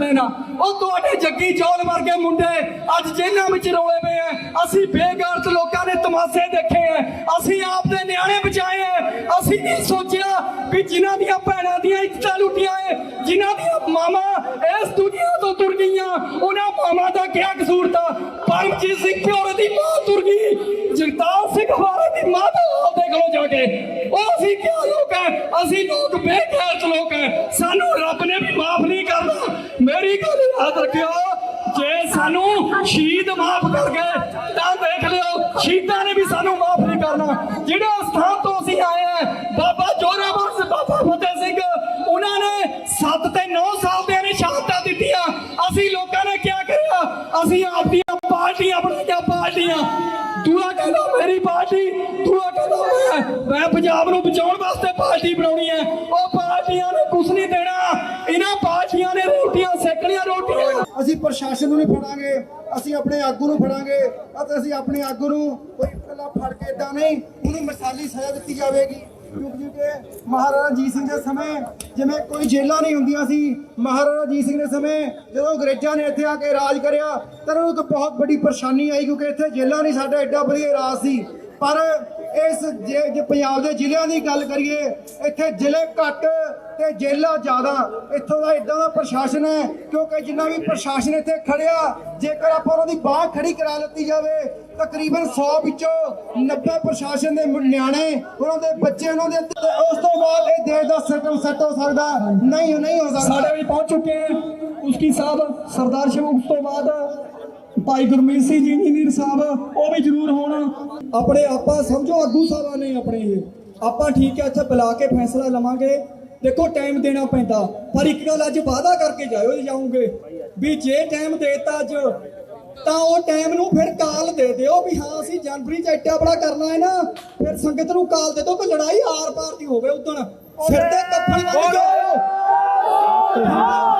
ਸਕਦੇ ਨਾ। ਉਹ ਤੁਹਾਡੇ ਜੱਗੀ ਚੌਲ ਵਰਗੇ ਮੁੰਡੇ ਅੱਜ ਜੇਲ੍ਹਾਂ ਵਿੱਚ ਰੋਲੇ ਪਏ ਐ। ਅਸੀਂ ਬੇਗਾਰਤ ਲੋਕਾਂ ਨੇ ਤਮਾਸ਼ੇ ਦੇਖੇ ਐ। ਅਸੀਂ ਆਪ ਦੇ ਨਿਆਣੇ ਬਚਾਏ ਐ। ਅਸੀਂ ਨਹੀਂ ਸੋਚਿਆ ਵੀ ਜਿਨ੍ਹਾਂ ਦੀਆਂ ਭੈਣਾਂ ਦੀਆਂ ਇੱਜ਼ਤਾਂ ਲੁੱਟੀਆਂ ਐ, ਜਿਨ੍ਹਾਂ ਦੀਆਂ ਮਾਵਾਂ ਇਸ ਦੁਨੀਆ ਤੋਂ ਤੁਰ ਗਈਆਂ, ਉਹਨਾਂ ਮਾਵਾਂ ਦਾ ਕੀ ਕਸੂਰ ਤਾ? ਪਰਮਜੀਤ ਸਿੰਘ ਪਿਓਰੇ ਦੀ ਮਾਂ ਤੁਰ ਗਈ। ਜਗਤਾਰ ਸਿੰਘ ਵਾਲੇ ਦੀ ਮਾਂ ਦਾ ਹਾਲ ਦੇਖ ਲਓ ਜਾ ਕੇ। ਉਹ ਅਸੀਂ ਕੀ ਲੋਕ ਐ? ਅਸੀਂ ਲੋਕ ਬੇਗੈਰਤ ਲੋਕ ਐ। ਸਾਨੂੰ ਰੱਬ ਨੇ ਵੀ ਮਾਫ ਨਹੀਂ ਕਰਨਾ ਮੇਰੀ ਗੱਲ ਯਾਦ ਰੱਖਿਓ। ਜੇ ਸਾਨੂੰ ਸ਼ਹੀਦ ਮਾਫ ਕਰ ਗਏ, ਤਾਂ ਦੇਖ ਲਿਓ, ਸ਼ਹੀਦਾਂ ਨੇ ਵੀ ਸਾਨੂੰ ਮਾਫ ਨਹੀਂ ਕਰਨਾ। ਜਿਹੜੇ ਸਥਾਨ ਤੋਂ ਅਸੀਂ ਆਏ ਆ, ਬਾਬਾ ਜੋਰਾਵਰ ਸਿੰਘ ਬਾਬਾ ਫਤਿਹ ਸਿੰਘ, ਉਹਨਾਂ ਨੇ 7 ਤੇ 9 ਸਾਲ ਦੇ ਨੇ ਸ਼ਹਾਦਤਾਂ ਦਿੱਤੀਆਂ। ਅਸੀਂ ਲੋਕਾਂ ਨੇ ਕੀ ਕਰਿਆ? ਅਸੀਂ ਆਪਦੀਆਂ ਪਾਰਟੀਆਂ ਪ੍ਰਸ਼ਾਸਨ ਨੂੰ ਨਹੀਂ ਫੜਾਂਗੇ, ਅਸੀਂ ਆਪਣੇ ਆਗੂ ਨੂੰ ਫੜਾਂਗੇ, ਅਤੇ ਅਸੀਂ ਆਪਣੇ ਆਗੂ ਨੂੰ ਕੋਈ ਇਕੱਲਾ ਫੜ ਕੇ ਏਦਾਂ ਨਹੀਂ, ਉਹਨੂੰ ਮਿਸਾਲੀ ਸਜ਼ਾ ਦਿੱਤੀ ਜਾਵੇਗੀ। ਕਿਉਂਕਿ ਮਹਾਰਾਜਾ ਰਣਜੀਤ ਸਿੰਘ ਦੇ ਸਮੇਂ ਜਿਵੇਂ ਕੋਈ ਜੇਲਾਂ ਨਹੀਂ ਹੁੰਦੀਆਂ ਸੀ, ਮਹਾਰਾਜਾ ਰਣਜੀਤ ਸਿੰਘ ਦੇ ਸਮੇਂ ਜਦੋਂ ਅੰਗਰੇਜ਼ਾਂ ਨੇ ਇੱਥੇ ਆ ਕੇ ਰਾਜ ਕਰਿਆ, ਤਾਂ ਉਹਨੂੰ ਇੱਕ ਬਹੁਤ ਵੱਡੀ ਪਰੇਸ਼ਾਨੀ ਆਈ ਕਿਉਂਕਿ ਇੱਥੇ ਜੇਲਾਂ ਨਹੀਂ, ਸਾਡਾ ਐਡਾ ਵਧੀਆ ਰਾਜ ਸੀ। ਪਰ ਇਸ ਜੇ ਪੰਜਾਬ ਦੇ ਜ਼ਿਲ੍ਹਿਆਂ ਦੀ ਗੱਲ ਕਰੀਏ, ਇੱਥੇ ਜ਼ਿਲ੍ਹੇ ਘੱਟ ਤੇ ਜੇਲਾਂ ਜ਼ਿਆਦਾ। ਇੱਥੋਂ ਦਾ ਇਦਾਂ ਦਾ ਪ੍ਰਸ਼ਾਸਨ ਹੈ, ਕਿਉਂਕਿ ਜਿੰਨਾ ਵੀ ਪ੍ਰਸ਼ਾਸਨ ਇੱਥੇ ਖੜਿਆ, ਜੇਕਰ ਆਪਾਂ ਉਹਨਾਂ ਦੀ ਬਾਹ ਖੜੀ ਕਰਾ ਲਿੱਤੀ ਜਾਵੇ, ਤਕਰੀਬਨ 100 ਵਿੱਚੋਂ 90 ਪ੍ਰਸ਼ਾਸਨ ਦੇ ਨਿਆਣੇ, ਉਹਨਾਂ ਦੇ ਬੱਚੇ, ਉਹਨਾਂ ਦੇ ਉਸ ਤੋਂ ਬਾਅਦ ਇਹ ਦੇਸ਼ ਦਾ ਸੈਟਲ ਸੈੱਟ ਹੋ ਸਕਦਾ, ਨਹੀਂ ਨਹੀਂ ਹੋ ਸਕਦਾ। ਸਾਡੇ ਵੀ ਪਹੁੰਚ ਚੁੱਕੇ हैं ਉਸकी ਸਾਹਿਬ ਸਰਦਾਰ ਸ਼ਿਵ ਉਸ ਤੋਂ ਬਾਅਦ ਭਾਈ ਗੁਰਮੀਤ ਸਿੰਘ ਜੀ ਇੰਜੀਨੀਅਰ ਸਾਹਿਬ ਉਹ ਵੀ ਜ਼ਰੂਰ ਹੋਣ। ਆਪਣੇ ਆਪਾਂ ਸਮਝੋ ਆਗੂ ਸਾਹਿਬਾਨ ਨੇ ਆਪਣੇ ਇਹ। ਆਪਾਂ ਠੀਕ ਹੈ ਇੱਥੇ ਬੁਲਾ ਕੇ ਫੈਸਲਾ ਲਵਾਂਗੇ। ਦੇਖੋ ਟਾਈਮ ਦੇਣਾ ਪੈਂਦਾ। ਪਰ ਇੱਕ ਗੱਲ ਅੱਜ ਵਾਅਦਾ ਕਰਕੇ ਜਾਇਓ ਜੇ ਜਾਓਗੇ। ਵੀ ਜੇ ਟਾਈਮ ਦੇਤਾ ਅੱਜ ਤਾਂ ਉਹ ਟਾਈਮ ਨੂੰ ਫਿਰ ਕਾਲ ਦੇ ਦਿਓ ਵੀ ਹਾਂ ਅਸੀਂ ਜਨਵਰੀ ਚ ਐਟਾ ਬੜਾ ਕਰਨਾ ਹੈ ਨਾ। ਫਿਰ ਸੰਗਤ ਨੂੰ ਕਾਲ ਦੇ ਦਿਓ ਕਿ ਲੜਾਈ ਆਰ ਪਾਰ ਦੀ ਹੋਵੇ ਉਦੋਂ ਸਿਰ ਤੇ ਕੱਫਣ ਬੰਨ ਜੇ ਸਾ-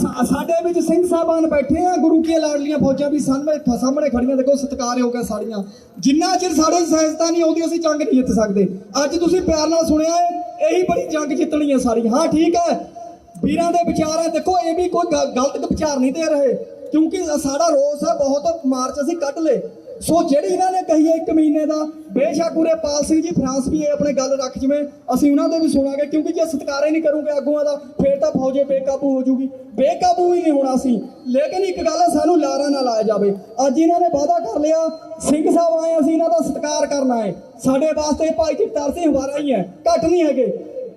ਸਾਡੇ ਵਿੱਚ ਸਿੰਘ ਸਾਹਿਬਾਨ ਬੈਠੇ ਆ, ਗੁਰੂ ਕੀ ਲਾਡਲੀਆਂ ਫੌਜਾਂ ਵੀ ਸਾਹਮਣੇ ਸਾਹਮਣੇ ਖੜੀਆਂ, ਦੇਖੋ ਸਤਿਕਾਰ ਹੋ ਗਿਆ ਸਾੜੀਆਂ ਜਿੰਨਾ ਚਿਰ ਸਾਡੇ ਸਹਿਜਤਾ ਨਹੀਂ ਆਉਂਦੀ, ਅਸੀਂ ਜੰਗ ਨਹੀਂ ਜਿੱਤ ਸਕਦੇ। ਅੱਜ ਤੁਸੀਂ ਪਿਆਰ ਨਾਲ ਸੁਣਿਆ ਹੈ, ਇਹੀ ਬੜੀ ਜੰਗ ਜਿੱਤਣੀ ਹੈ ਸਾਰੀ। ਹਾਂ, ਠੀਕ ਹੈ। ਵੀਰਾਂ ਦੇ ਵਿਚਾਰ ਹੈ ਦੇਖੋ, ਇਹ ਵੀ ਕੋਈ ਗਲਤ ਵਿਚਾਰ ਨਹੀਂ ਦੇ ਰਹੇ। ਕਿਉਂਕਿ ਸਾਡਾ ਰੋਸ ਹੈ, ਬਹੁਤ ਮਾਰਚ ਅਸੀਂ ਕੱਢ ਲਏ। ਸੋ ਜਿਹੜੀ ਇਹਨਾਂ ਨੇ ਕਹੀ ਹੈ ਇੱਕ ਮਹੀਨੇ ਦਾ, ਬੇਸ਼ੱਕ ਉਰੇ ਪਾਲ ਸਿੰਘ ਜੀ, ਫਰਾਂਸ ਵੀ ਇਹ ਆਪਣੇ ਗੱਲ ਰੱਖ ਜਿਵੇਂ। ਅਸੀਂ ਉਹਨਾਂ ਦੇ ਵੀ ਸੁਣਾਂਗੇ, ਕਿਉਂਕਿ ਜੇ ਸਤਿਕਾਰ ਹੀ ਨਹੀਂ ਕਰੋਗੇ ਆਗੂਆਂ ਦਾ, ਫੇਰ ਤਾਂ ਫੌਜੇ ਬੇਕਾਬੂ ਹੋ ਜੂਗੀ। ਬੇਕਾਬੂ ਹੀ ਨਹੀਂ ਹੋਣਾ ਸੀ। ਲੇਕਿਨ ਇੱਕ ਗੱਲ ਸਾਨੂੰ ਲਾਰਾ ਨਾ ਲਾਇਆ ਜਾਵੇ। ਅੱਜ ਇਹਨਾਂ ਨੇ ਵਾਅਦਾ ਕਰ ਲਿਆ, ਸਿੰਘ ਸਾਹਿਬ ਆਏ, ਅਸੀਂ ਇਹਨਾਂ ਦਾ ਸਤਿਕਾਰ ਕਰਨਾ ਹੈ। ਸਾਡੇ ਵਾਸਤੇ ਭਾਈ ਜਗਤਾਰ ਸਿੰਘ ਹਵਾਰਾ ਹੀ ਹੈ, ਘੱਟ ਨਹੀਂ ਹੈਗੇ।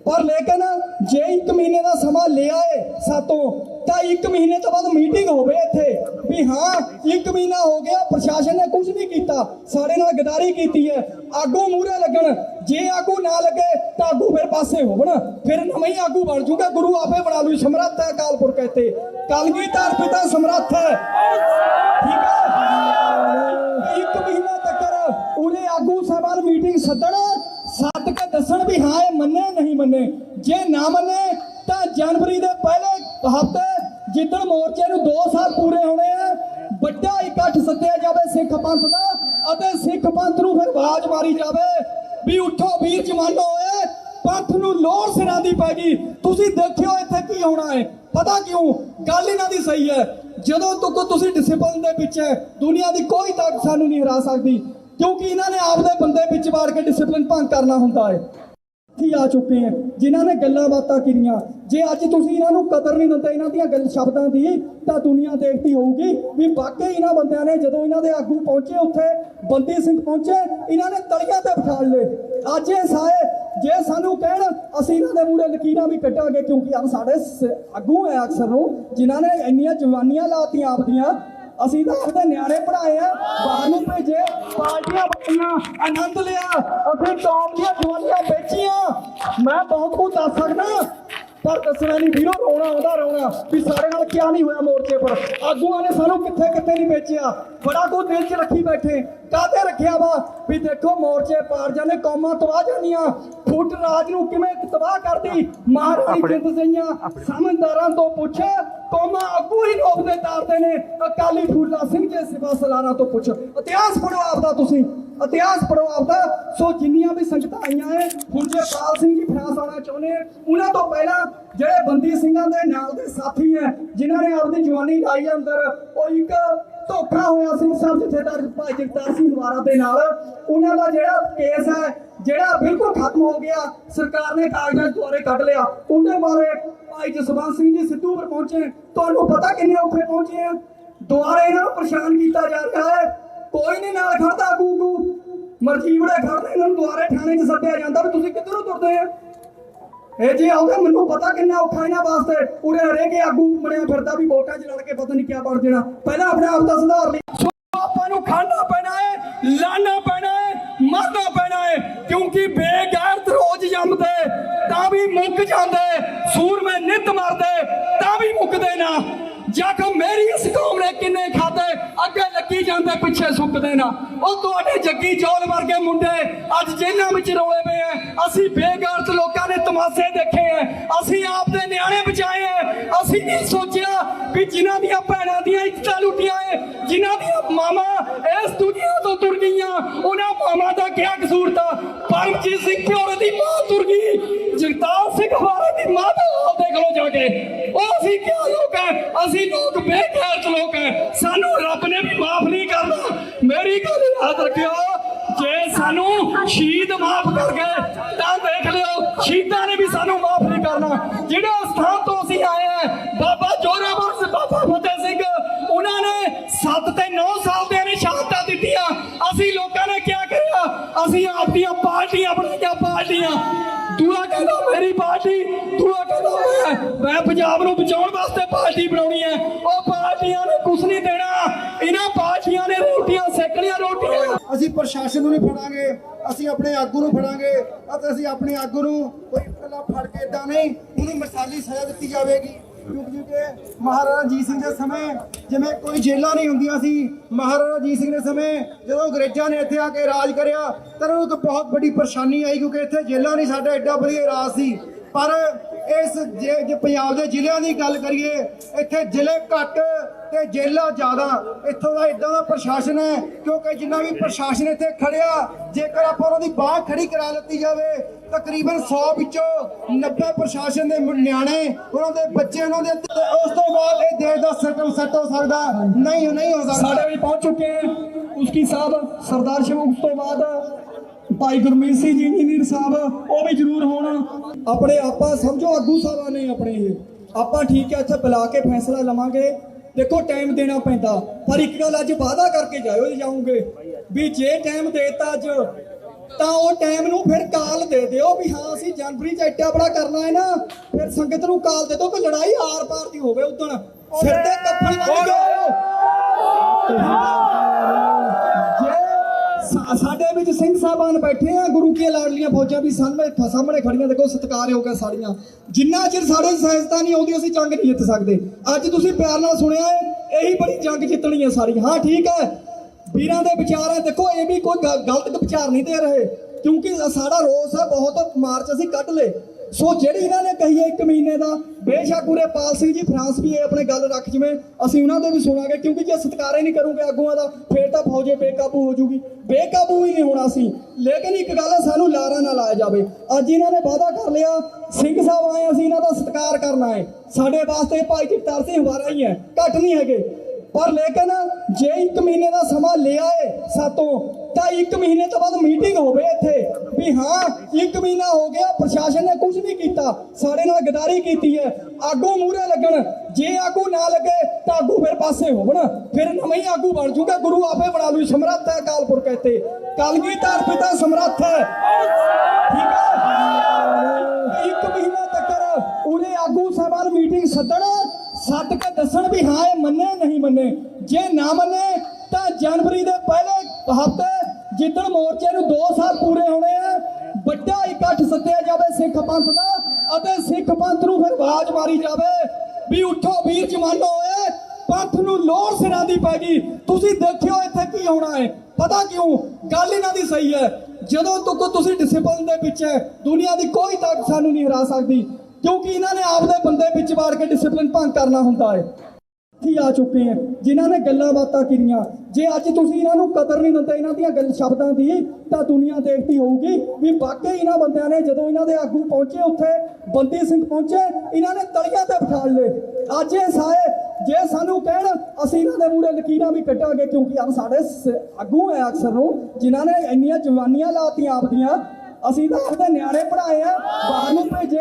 ਪਰ ਲੇਕਿਨ ਜੇ ਇੱਕ ਮਹੀਨੇ ਦਾ ਸਮਾਂ ਲਿਆ ਏ, ਸਾਤੋਂ ਤਾਂ ਇੱਕ ਮਹੀਨੇ ਤੋਂ ਬਾਅਦ ਮੀਟਿੰਗ ਹੋਵੇ ਇੱਥੇ। ਵੀ ਹਾਂ, ਇੱਕ ਮਹੀਨਾ ਹੋ ਗਿਆ, ਪ੍ਰਸ਼ਾਸਨ ਨੇ ਕੁਝ ਨਹੀਂ ਕੀਤਾ। ਸਾਡੇ ਨਾਲ ਗਦਾਰੀ ਕੀਤੀ ਹੈ। ਆਗੂ ਮੂਹਰੇ ਲੱਗਣ। ਜੇ ਆਗੂ ਨਾ ਲੱਗੇ, ਤਾਂ ਆਗੂ ਫਿਰ ਪਾਸੇ ਹੋਵਣ। ਫਿਰ ਨਵਾਂ ਆਗੂ ਬਣ ਜੂਗਾ। ਗੁਰੂ ਆਪੇ ਬਣਾ ਲੂ ਸਮਰੱਥ ਹੈ ਕਾਲਪੁਰ ਕਹਤੇ। ਕਲਗੀਧਰ ਪਿਤਾ ਸਮਰੱਥ ਹੈ। ਠੀਕ ਹੈ? ਇੱਕ ਮਹੀਨਾ ਤੱਕ ਉਹਨੇ ਆਗੂ ਸਵਾਲ ਮੀਟਿੰਗ ਸੱਦਣ। ਸੱਦ ਕੇ ਦੱਸਣ ਵੀ ਹਾਂ, ਇਹ ਮੰਨੇ, ਨਹੀਂ ਮੰਨੇ। ਜੇ ਨਾ ਮੰਨੇ, ਤਾਂ ਜਨਵਰੀ ਦੇ ਪਹਿਲੇ ਹਫ਼ਤੇ ਜਿੱਦਣ ਮੋਰਚੇ ਨੂੰ 2 ਸਾਲ ਪੂਰੇ ਹੋਣੇ ਆ, ਵੱਡਾ ਇਕੱਠ ਸੱਦਿਆ ਜਾਵੇ ਸਿੱਖ ਪੰਥ ਦਾ ਅਤੇ ਸਿੱਖ ਪੰਥ ਨੂੰ ਫਿਰ ਆਵਾਜ਼ ਮਾਰੀ ਜਾਵੇ ਵੀ ਉੱਠੋ ਵੀਰ ਜਵਾਨੋ ਏ ਪੰਥ ਨੂੰ ਲੋੜ ਸਿਰਾਂ ਦੀ ਪੈ ਗਈ। ਤੁਸੀਂ ਦੇਖਿਓ ਇੱਥੇ ਕੀ ਹੋਣਾ ਹੈ। ਪਤਾ ਕਿਉਂ? ਗੱਲ ਇਹਨਾਂ ਦੀ ਸਹੀ ਹੈ। ਜਦੋਂ ਤੱਕ ਤੁਸੀਂ ਡਿਸਪਲਿਨ ਦੇ ਵਿੱਚ ਹੈ, ਦੁਨੀਆ ਦੀ ਕੋਈ ਤਾਕਤ ਸਾਨੂੰ ਨਹੀਂ ਹਰਾ ਸਕਦੀ। ਕਿਉਂਕਿ ਇਹਨਾਂ ਨੇ ਆਪਦੇ ਬੰਦੇ ਵਿੱਚ ਵਾੜ ਕੇ ਡਿਸਪਲਿਨ ਭੰਗ ਕਰਨਾ ਹੁੰਦਾ ਹੈ। ਇੱਥੇ ਆ ਚੁੱਕੇ ਆ ਜਿਨ੍ਹਾਂ ਨੇ ਗੱਲਾਂ ਬਾਤਾਂ ਕੀਤੀਆਂ ਜੇ ਅੱਜ ਤੁਸੀਂ ਇਹਨਾਂ ਨੂੰ ਕਦਰ ਨਹੀਂ ਦਿੰਦੇ, ਇਹਨਾਂ ਦੀਆਂ ਗੱਲ ਸ਼ਬਦਾਂ ਦੀ, ਤਾਂ ਦੁਨੀਆ ਦੇਖਦੀ ਹੋਊਗੀ ਵੀ ਵਾਕਈ ਇਹਨਾਂ ਬੰਦਿਆਂ ਨੇ ਜਦੋਂ ਇਹਨਾਂ ਦੇ ਆਗੂ ਪਹੁੰਚੇ, ਉੱਥੇ ਬੰਦੀ ਸਿੰਘ ਪਹੁੰਚੇ, ਇਹਨਾਂ ਨੇ ਤਲੀਆਂ ਤੇ ਬਿਠਾ ਲਏ। ਅੱਜ ਇਹ ਸਾਏ, ਜੇ ਸਾਨੂੰ ਕਹਿਣ, ਅਸੀਂ ਇਹਨਾਂ ਦੇ ਮੂਹਰੇ ਲਕੀਰਾਂ ਵੀ ਕੱਟਾਂਗੇ ਕਿਉਂਕਿ ਆ ਸਾਡੇ ਸ- ਆਗੂ ਹੈ ਅਕਸਰ ਨੂੰ ਜਿਨ੍ਹਾਂ ਨੇ ਇੰਨੀਆਂ ਜਵਾਨੀਆਂ ਲਾਤੀਆਂ ਆਪਦੀਆਂ। ਅਸੀਂ ਤਾਂ ਆਪਦੇ ਨਿਆਣੇ ਪੜਾਏ ਆ, ਬਾਹਰ ਨੂੰ ਭੇਜੇ, ਪਾਰਟੀਆਂ ਬਣੀਆਂ ਆਨੰਦ ਲਿਆ। ਅਸੀਂ ਟੌਪ ਦੀਆਂ ਜਵਾਨੀਆਂ ਵੇਚੀਆਂ। ਮੈਂ ਬਹੁਤ ਕੁਝ ਦੱਸ ਸਕਦਾ, ਪਰ ਦੱਸਣਾ ਨਹੀਂ, ਵੀਰੋ, ਰੋਣਾ ਆਉਂਦਾ ਰੋਣਾ, ਵੀ ਸਾਡੇ ਨਾਲ ਕਿਆ ਨਹੀਂ ਹੋਇਆ ਮੋਰਚੇ ਪਰ। ਆਗੂਆਂ ਨੇ ਸਾਨੂੰ ਕਿੱਥੇ ਕਿੱਥੇ ਨਹੀਂ ਵੇਚਿਆ। ਬੜਾ ਕੋ ਦਿਲ 'ਚ ਰੱਖੀ ਬੈਠੇ। ਕਾਹਤੇ ਰੱਖਿਆ ਵਾ? ਵੀ ਦੇਖੋ ਮੋਰਚੇ ਪਾਰ ਜਾਣੇ ਕੌਮਾਂ ਤਬਾਹ ਜਾਂਦੀਆਂ ਫੁੱਟ ਰਾਜ ਨੂੰ ਕਿਵੇਂ ਤਬਾਹ ਕਰਦੀ? ਮਹਾਰਾਣੀ ਜਿੰਦ ਸਈਆਂ ਸਮਝਦਾਰਾਂ ਤੋਂ ਪੁੱਛ। ਕੌਮਾਂ ਆਗੂ ਹੀ ਲੋਕ ਦੇ ਤਾਰਦੇ ਨੇ। ਅਕਾਲੀ ਫੂਲਾ ਸਿੰਘ ਦੇ ਸਿਵਾ ਸਲਾਨਾ ਤੋਂ ਪੁੱਛ। ਇਤਿਹਾਸ ਪੜੋ ਆਪਦਾ ਤੁਸੀਂ। ਇਤਿਹਾਸ ਪੜੋ ਆਪਦਾ। ਸੋ ਜਿੰਨੀਆਂ ਵੀ ਸੰਗਤਾਂ ਆਈਆਂ ਐ ਹੁਣ ਜੇ ਪਾਲ ਸਿੰਘ ਜੀ ਫਰਾਂਸ ਆਉਣਾ ਚਾਹੁੰਦੇ ਉਹਨਾਂ ਤੋਂ ਪਹਿਲਾਂ ਜਿਹੜੇ ਬੰਦੀ ਸਿੰਘਾਂ ਦੇ ਨਾਲ ਦੇ ਸਾਥੀ ਐ ਜਿਨ੍ਹਾਂ ਨੇ ਆਪਦੀ ਜਵਾਨੀ ਲਾਈ ਹੈ ਅੰਦਰ ਉਹ ਇੱਕ ਧੋਖਾ ਹੋਇਆ ਸਿੰਘ ਸਾਹਿਬ ਜਥੇਦਾਰ ਭਾਈ ਜਗਤਾਰ ਸਿੰਘ ਦੁਆਰਾ ਦੇ ਨਾਲ। ਉਹਨਾਂ ਦਾ ਜਿਹੜਾ ਕੇਸ ਹੈ, ਜਿਹੜਾ ਬਿਲਕੁਲ ਖਤਮ ਹੋ ਗਿਆ, ਸਰਕਾਰ ਨੇ ਕਾਗਜ਼ਾਂ ਦੁਆਰੇ ਕੱਢ ਲਿਆ। ਉਹਦੇ ਬਾਰੇ ਭਾਈ ਜਸਵੰਤ ਸਿੰਘ ਜੀ ਸਿੱਧੂਪੁਰ ਪਹੁੰਚੇ। ਤੁਹਾਨੂੰ ਪਤਾ ਕਿੰਨੇ ਔਖੇ ਪਹੁੰਚੇ ਆ। ਦੁਆਰੇ ਇਹਨਾਂ ਨੂੰ ਪਰੇਸ਼ਾਨ ਕੀਤਾ ਜਾ ਰਿਹਾ ਹੈ। ਕੋਈ ਨਹੀਂ ਨਾਲ ਖੜਦਾ, ਗੂਗੂ। ਮਰਜੀਵੜੇ ਖੜਦੇ, ਇਹਨਾਂ ਨੂੰ ਦੁਆਰੇ ਥਾਣੇ 'ਚ ਸੱਦਿਆ ਜਾਂਦਾ ਵੀ ਤੁਸੀਂ ਕਿੱਧਰੋਂ ਤੁਰਦੇ ਆ? ਇਹ ਜੀ ਆਉਂਦੇ, ਮੈਨੂੰ ਪਤਾ ਕਿੰਨਾ ਔਖਾ ਇਹਨਾਂ ਵਾਸਤੇ। ਉਰੇ ਹਰੇਕ ਆਗੂ ਬਣਿਆ ਫਿਰਦਾ ਵੀ ਵੋਟਾਂ 'ਚ ਲੜ ਕੇ ਪਤਾ ਨਹੀਂ ਕਿਆ ਬਣ ਜਾਣਾ। ਪਹਿਲਾਂ ਆਪਣੇ ਆਪ ਦਾ ਸੁਧਾਰ ਲਈ। ਸੋ ਆਪਾਂ ਨੂੰ ਖਾਣਾ ਪੈਣਾ ਹੈ ਲਾਣਾ ਪੈਣਾ ਹੈ ਮਰਨਾ ਪੈਣਾ ਹੈ ਕਿਉਂਕਿ ਬੇਗੈਰਤ ਰੋਜ਼ ਜੰਮਦੇ, ਤਾਂ ਵੀ ਮੁੱਕ ਜਾਂਦੇ ਲੱਗੀ ਪਿੱਛੇ ਸੁੱਕਦੇ ਨਾ। ਉਹ ਤੁਹਾਡੇ ਜੱਗੀ ਚੌਲ ਵਰਗੇ ਮੁੰਡੇ ਅੱਜ ਜੇਲ੍ਹਾਂ ਵਿੱਚ ਰੋਲੇ ਪਏ ਐ। ਅਸੀਂ ਬੇਗੈਰਤ ਲੋਕਾਂ ਦੇ ਤਮਾਸ਼ੇ ਦੇਖੇ ਐ। ਅਸੀਂ ਆਪ ਦੇ ਨਿਆਣੇ ਬਚਾਏ ਐ। ਅਸੀਂ ਨਹੀਂ ਸੋਚਿਆ ਵੀ ਜਿਨ੍ਹਾਂ ਦੀਆਂ ਭੈਣਾਂ ਦੀਆਂ ਇੱਜ਼ਤਾਂ ਲੁੱਟੀਆਂ ਐ, ਜਿਨ੍ਹਾਂ ਦੀਆਂ ਮਾਵਾਂ ਇਸ ਦੁਨੀਆ ਤੋਂ ਤੁਰ ਗਈਆਂ, ਉਹਨਾਂ ਮਾਵਾਂ ਦਾ ਕਿਆ ਕਸੂਰ ਤਾ? ਪਰਮਜੀਤ ਸਿੰਘ ਪਿਓਰੇ ਦੀ ਮਾਂ ਤੁਰ ਗਈ। ਜਗਤਾਰ ਸਿੰਘ ਹਵਾਰੇ ਦੀ ਮਾਂ ਦਾ ਹਾਲ ਦੇਖ ਲਓ ਜਾ ਕੇ। ਉਹ ਅਸੀਂ ਕਿਆ ਲੋਕ ਐ? ਅਸੀਂ ਲੋਕ ਬੇਗੈਰਤ ਲੋਕ ਐ। ਸਾਨੂੰ ਰੱਬ ਨੇ ਵੀ ਮਾਫ ਨਹੀਂ ਮੇਰੀ ਗੱਲ ਯਾਦ ਰੱਖਿਓ। ਜੇ ਸਾਨੂੰ ਸ਼ਹੀਦ ਮਾਫ ਕਰ ਗਏ, ਤਾਂ ਦੇਖ ਲਿਓ, ਸ਼ਹੀਦਾਂ ਨੇ ਵੀ ਸਾਨੂੰ ਮਾਫ ਨਹੀਂ ਕਰਨਾ। ਜਿਹੜੇ ਸਥਾਨ ਤੋਂ ਅਸੀਂ ਆਏ ਆ, ਬਾਬਾ ਜੋਰਾਵਰ ਸਿੰਘ ਬਾਬਾ ਫਤਿਹ ਸਿੰਘ, ਉਹਨਾਂ ਨੇ 7 ਤੇ 9 ਸਾਲ ਦੇ ਨੇ ਸ਼ਹਾਦਤਾਂ ਦਿੱਤੀਆਂ। ਅਸੀਂ ਲੋਕਾਂ ਨੇ ਕੀ ਕਰਿਆ? ਅਸੀਂ ਆਪਣੀਆਂ ਪਾਰਟੀਆਂ ਬਣਾਈਆਂ, ਪਾਰਟੀਆਂ। ਦੂਆ ਕਹਿੰਦਾ, ਮੇਰੀ ਪਾਰਟੀ, ਦੂਆ ਕਹਿੰਦਾ ਮੈਂ ਮੈਂ ਪੰਜਾਬ ਨੂੰ ਬਚਾਉਣ ਵਾਸਤੇ ਪਾਰਟੀ ਬਣਾਉਣੀ ਹੈ। ਅਸੀਂ ਪ੍ਰਸ਼ਾਸਨ ਨੂੰ ਨਹੀਂ ਫੜਾਂਗੇ, ਅਸੀਂ ਆਪਣੇ ਆਗੂ ਨੂੰ ਫੜਾਂਗੇ ਅਤੇ ਅਸੀਂ ਆਪਣੇ ਆਗੂ ਨੂੰ ਕੋਈ ਇਕੱਲਾ ਫੜ ਕੇ ਇਦਾਂ ਨਹੀਂ ਉਹਨੂੰ ਮਿਸਾਲੀ ਸਜ਼ਾ ਦਿੱਤੀ ਜਾਵੇਗੀ। ਕਿਉਂਕਿ ਮਹਾਰਾਜਾ ਰਣਜੀਤ ਸਿੰਘ ਦੇ ਸਮੇਂ ਜਿਵੇਂ ਕੋਈ ਜੇਲਾਂ ਨਹੀਂ ਹੁੰਦੀਆਂ ਸੀ, ਮਹਾਰਾਜਾ ਰਣਜੀਤ ਸਿੰਘ ਦੇ ਸਮੇਂ ਜਦੋਂ ਅੰਗਰੇਜ਼ਾਂ ਨੇ ਇੱਥੇ ਆ ਕੇ ਰਾਜ ਕਰਿਆ, ਤਾਂ ਉਹਨੂੰ ਇੱਕ ਬਹੁਤ ਵੱਡੀ ਪਰੇਸ਼ਾਨੀ ਆਈ ਕਿਉਂਕਿ ਇੱਥੇ ਜੇਲਾਂ ਨਹੀਂ, ਸਾਡਾ ਐਡਾ ਵਧੀਆ ਰਾਜ ਸੀ। ਪਰ ਇਸ ਜੇ ਪੰਜਾਬ ਦੇ ਜ਼ਿਲ੍ਹਿਆਂ ਦੀ ਗੱਲ ਕਰੀਏ, ਇੱਥੇ ਜ਼ਿਲ੍ਹੇ ਘੱਟ ਤੇ ਜੇਲ੍ਹਾਂ ਜ਼ਿਆਦਾ। ਇੱਥੋਂ ਦਾ ਇਦਾਂ ਦਾ ਪ੍ਰਸ਼ਾਸਨ ਹੈ, ਕਿਉਂਕਿ ਜਿੰਨਾ ਵੀ ਪ੍ਰਸ਼ਾਸਨ ਇੱਥੇ ਖੜਿਆ, ਜੇਕਰ ਆਪਾਂ ਉਹਨਾਂ ਦੀ ਬਾਹ ਖੜੀ ਕਰਾ ਦਿੱਤੀ ਜਾਵੇ, ਤਕਰੀਬਨ 100 ਵਿੱਚੋਂ 90 ਪ੍ਰਸ਼ਾਸਨ ਦੇ ਨਿਆਣੇ, ਉਹਨਾਂ ਦੇ ਬੱਚੇ, ਉਹਨਾਂ ਦੇ ਉਸ ਤੋਂ ਬਾਅਦ ਇਹ ਦੇਸ਼ ਦਾ ਸਿਸਟਮ ਸੈੱਟ ਹੋ ਸਕਦਾ, ਨਹੀਂ ਨਹੀਂ ਹੋ ਸਕਦਾ। ਸਾਡੇ ਵੀ ਪਹੁੰਚ ਚੁੱਕੇ हैं ਉਸकी ਸਾਹਿਬ ਸਰਦਾਰ ਸ਼ਿਵ ਉਸ ਤੋਂ ਬਾਅਦ ਭਾਈ ਗੁਰਮੀਤ ਸਿੰਘ ਜੀ ਇੰਜੀਨੀਅਰ ਸਾਹਿਬ ਉਹ ਵੀ ਜ਼ਰੂਰ ਹੋਣ। ਆਪਣੇ ਆਪਾਂ ਸਮਝੋ ਆਗੂ ਸਾਹਿਬਾਂ ਨੇ ਆਪਣੇ ਇਹ। ਆਪਾਂ ਠੀਕ ਹੈ ਇੱਥੇ ਬੁਲਾ ਕੇ ਫੈਸਲਾ ਲਵਾਂਗੇ। ਦੇਖੋ ਟਾਈਮ ਦੇਣਾ ਪੈਂਦਾ। ਪਰ ਇੱਕ ਗੱਲ ਅੱਜ ਵਾਅਦਾ ਕਰਕੇ ਜਾਇਓ ਜੇ ਜਾਓਗੇ। ਵੀ ਜੇ ਟਾਈਮ ਦੇਤਾ ਅੱਜ ਤਾਂ ਉਹ ਟਾਈਮ ਨੂੰ ਫਿਰ ਕਾਲ ਦੇ ਦਿਓ ਵੀ ਹਾਂ ਅਸੀਂ ਜਨਵਰੀ ਚ ਐਡਾ ਬੜਾ ਕਰਨਾ ਹੈ ਨਾ। ਫਿਰ ਸੰਗਤ ਨੂੰ ਕਾਲ ਦੇ ਦਿਓ ਕਿ ਲੜਾਈ ਆਰ ਪਾਰ ਦੀ ਹੋਵੇ ਉਦੋਂ। ਸਿਰ ਤੇ ਕੱਫਣ ਜੇ ਸਾ- ਸਾਡੇ ਵਿੱਚ ਸਿੰਘ ਸਾਹਿਬਾਨ ਬੈਠੇ ਆ, ਗੁਰੂ ਕੇ ਲਾਡਲੀਆਂ ਫੌਜਾਂ ਵੀ ਸਾਹਮਣੇ ਸਾਹਮਣੇ ਖੜੀਆਂ, ਦੇਖੋ ਸਤਿਕਾਰ ਹੋ ਗਿਆ ਜਿੰਨਾ ਚਿਰ ਸਾਡੇ ਸਹਿਜਤਾ ਨਹੀਂ ਆਉਂਦੀ, ਅਸੀਂ ਜੰਗ ਨਹੀਂ ਜਿੱਤ ਸਕਦੇ। ਅੱਜ ਤੁਸੀਂ ਪਿਆਰ ਨਾਲ ਸੁਣਿਆ ਹੈ ਇਹੀ ਬੜੀ ਜੰਗ ਜਿੱਤਣੀ ਹੈ ਸਾਰੀ। ਹਾਂ, ਠੀਕ ਹੈ। ਵੀਰਾਂ ਦੇ ਵਿਚਾਰ ਹੈ ਦੇਖੋ, ਇਹ ਵੀ ਕੋਈ ਗ- ਗਲਤ ਵਿਚਾਰ ਨਹੀਂ ਦੇ ਰਹੇ। ਕਿਉਂਕਿ ਸਾਡਾ ਰੋਸ ਹੈ, ਬਹੁਤ ਮਾਰਚ ਅਸੀਂ ਕੱਢ ਲਏ। ਸੋ ਜਿਹੜੀ ਇਹਨਾਂ ਨੇ ਕਹੀ ਹੈ ਇੱਕ ਮਹੀਨੇ ਦਾ, ਬੇਸ਼ੱਕ ਉਰੇ ਪਾਲ ਸਿੰਘ ਜੀ, ਫਰਾਂਸ ਵੀ ਇਹ ਆਪਣੇ ਗੱਲ ਰੱਖ ਜਿਵੇਂ ਅਸੀਂ ਉਹਨਾਂ ਦੇ ਵੀ ਸੁਣਾਂਗੇ, ਕਿਉਂਕਿ ਜੇ ਸਤਿਕਾਰ ਹੀ ਨਹੀਂ ਕਰੂਗੇ ਆਗੂਆਂ ਦਾ, ਫੇਰ ਤਾਂ ਫੌਜੇ ਬੇਕਾਬੂ ਹੋ ਜੂਗੀ। ਬੇਕਾਬੂ ਹੀ ਨਹੀਂ ਹੋਣਾ ਸੀ। ਲੇਕਿਨ ਇੱਕ ਗੱਲ ਸਾਨੂੰ ਲਾਰਾ ਨਾ ਲਾਇਆ ਜਾਵੇ। ਅੱਜ ਇਹਨਾਂ ਨੇ ਵਾਅਦਾ ਕਰ ਲਿਆ, ਸਿੰਘ ਸਾਹਿਬ ਆਏ, ਅਸੀਂ ਇਹਨਾਂ ਦਾ ਸਤਿਕਾਰ ਕਰਨਾ ਹੈ ਸਾਡੇ ਵਾਸਤੇ ਭਾਈ ਜਗਤਾਰ ਸਿੰਘ ਹਵਾਰਾ ਹੀ ਹੈ, ਘੱਟ ਨਹੀਂ ਹੈਗੇ। ਪਰ ਲੇਕਿਨ ਜੇ ਇੱਕ ਮਹੀਨੇ ਦਾ ਸਮਾਂ ਲਿਆ ਏ, ਸਾਤੋਂ ਤਾਂ ਇੱਕ ਮਹੀਨੇ ਤੋਂ ਬਾਅਦ ਮੀਟਿੰਗ ਹੋਵੇ ਇੱਥੇ। ਵੀ ਹਾਂ, ਇੱਕ ਮਹੀਨਾ ਹੋ ਗਿਆ, ਪ੍ਰਸ਼ਾਸਨ ਨੇ ਕੁਝ ਨਹੀਂ ਕੀਤਾ। ਸਾਡੇ ਨਾਲ ਗਦਾਰੀ ਕੀਤੀ ਹੈ। ਆਗੂ ਮੂਹਰੇ ਲੱਗਣ। ਜੇ ਆਗੂ ਨਾ ਲੱਗੇ, ਤਾਂ ਆਗੂ ਫਿਰ ਪਾਸੇ ਹੋਵਣ। ਫਿਰ ਨਵੇਂ ਆਗੂ ਬਣ ਜੂਗਾ। ਗੁਰੂ ਆਪੇ ਬਣਾ ਲੂ ਸਮਰੱਥ ਹੈ ਕਾਲਪੁਰ ਕਹਤੇ। ਕਲਗੀਧਰ ਪਿਤਾ ਸਮਰੱਥ ਹੈ। ਠੀਕ ਹੈ? ਇੱਕ ਮਹੀਨਾ ਤੱਕ ਉਰੇ ਆਗੂ ਸਵਾਲ ਮੀਟਿੰਗ ਸੱਦਣ। ਸੱਦ ਕੇ ਦੱਸਣ ਵੀ ਹਾਂ, ਇਹ ਮੰਨੇ, ਨਹੀਂ ਮੰਨੇ। ਜੇ ਨਾ ਮੰਨੇ, ਤਾਂ ਜਨਵਰੀ ਦੇ ਪਹਿਲੇ ਹਫ਼ਤੇ ਜਿੱਦਣ ਮੋਰਚੇ ਨੂੰ 2 ਸਾਲ ਪੂਰੇ ਹੋਣੇ ਆ, ਵੱਡਾ ਇਕੱਠ ਸੱਦਿਆ ਜਾਵੇ ਸਿੱਖ ਪੰਥ ਦਾ ਅਤੇ ਸਿੱਖ ਪੰਥ ਨੂੰ ਫਿਰ ਆਵਾਜ਼ ਮਾਰੀ ਜਾਵੇ ਵੀ ਉੱਠੋ ਵੀਰ ਜਵਾਨੋ ਓਏ, ਪੰਥ ਨੂੰ ਲੋੜ ਸਿਰਾਂ ਦੀ ਪੈ ਗਈ। ਤੁਸੀਂ ਦੇਖਿਓ ਇੱਥੇ ਕੀ ਹੋਣਾ ਹੈ। ਪਤਾ ਕਿਉਂ? ਗੱਲ ਇਹਨਾਂ ਦੀ ਸਹੀ ਹੈ। ਜਦੋਂ ਤੱਕ ਤੁਸੀਂ ਡਿਸਪਲਿਨ ਦੇ ਵਿੱਚ ਹੈ, ਦੁਨੀਆ ਦੀ ਕੋਈ ਤਾਕਤ ਸਾਨੂੰ ਨਹੀਂ ਹਰਾ ਸਕਦੀ। ਕਿਉਂਕਿ ਇਹਨਾਂ ਨੇ ਆਪਦੇ ਬੰਦੇ ਵਿੱਚ ਵਾੜ ਕੇ ਡਿਸਪਲਿਨ ਭੰਗ ਕਰਨਾ ਹੁੰਦਾ ਹੈ। ਇੱਥੇ ਆ ਚੁੱਕੇ ਆ, ਜਿਨ੍ਹਾਂ ਨੇ ਗੱਲਾਂ ਬਾਤਾਂ ਕੀਤੀਆਂ। ਜੇ ਅੱਜ ਤੁਸੀਂ ਇਹਨਾਂ ਨੂੰ ਕਦਰ ਨਹੀਂ ਦਿੰਦੇ, ਇਹਨਾਂ ਦੀਆਂ ਗੱਲ ਸ਼ਬਦਾਂ ਦੀ, ਤਾਂ ਦੁਨੀਆ ਦੇਖਦੀ ਹੋਊਗੀ ਵੀ ਵਾਕਈ ਇਹਨਾਂ ਬੰਦਿਆਂ ਨੇ ਜਦੋਂ ਇਹਨਾਂ ਦੇ ਆਗੂ ਪਹੁੰਚੇ ਉੱਥੇ, ਬੰਦੀ ਸਿੰਘ ਪਹੁੰਚੇ, ਇਹਨਾਂ ਨੇ ਤਲੀਆਂ ਤੇ ਬਿਠਾ ਲਏ। ਅੱਜ ਇਹ ਸਾਏ, ਜੇ ਸਾਨੂੰ ਕਹਿਣ, ਅਸੀਂ ਇਹਨਾਂ ਦੇ ਮੂਹਰੇ ਲਕੀਰਾਂ ਵੀ ਕੱਟਾਂਗੇ ਕਿਉਂਕਿ ਆ ਸਾਡੇ ਆਗੂ ਹੈ ਅਕਸਰ ਨੂੰ ਜਿਨ੍ਹਾਂ ਨੇ ਇੰਨੀਆਂ ਜਵਾਨੀਆਂ ਲਾਤੀਆਂ ਆਪਦੀਆਂ। ਅਸੀਂ ਤਾਂ ਆਪਦੇ ਨਿਆਣੇ ਪੜਾਏ ਆ, ਬਾਹਰ ਨੂੰ ਭੇਜੇ